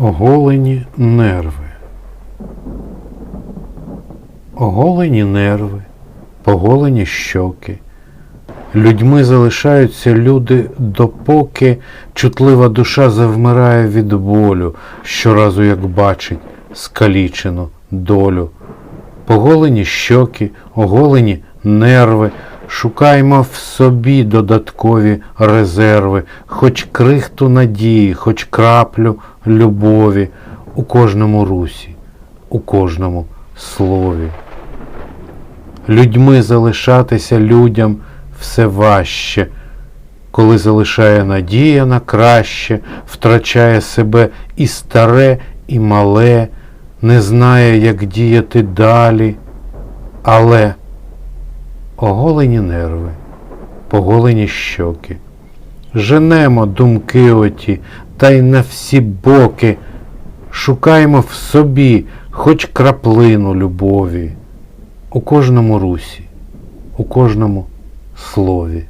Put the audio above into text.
Оголені нерви. Оголені нерви, поголені щоки. Людьми залишаються люди, допоки чутлива душа завмирає від болю, щоразу як бачить скалічену долю. Поголені щоки, оголені нерви, шукаймо в собі додаткові резерви, хоч крихту надії, хоч краплю любові у кожному русі, у кожному слові. Людьми залишатися людям все важче, коли залишає надія на краще, втрачає себе і старе, і мале, не знає, як діяти далі, але оголені нерви, поголені щоки. Женемо думки оті, та й на всі боки, шукаємо в собі хоч краплину любові, у кожному русі, у кожному слові.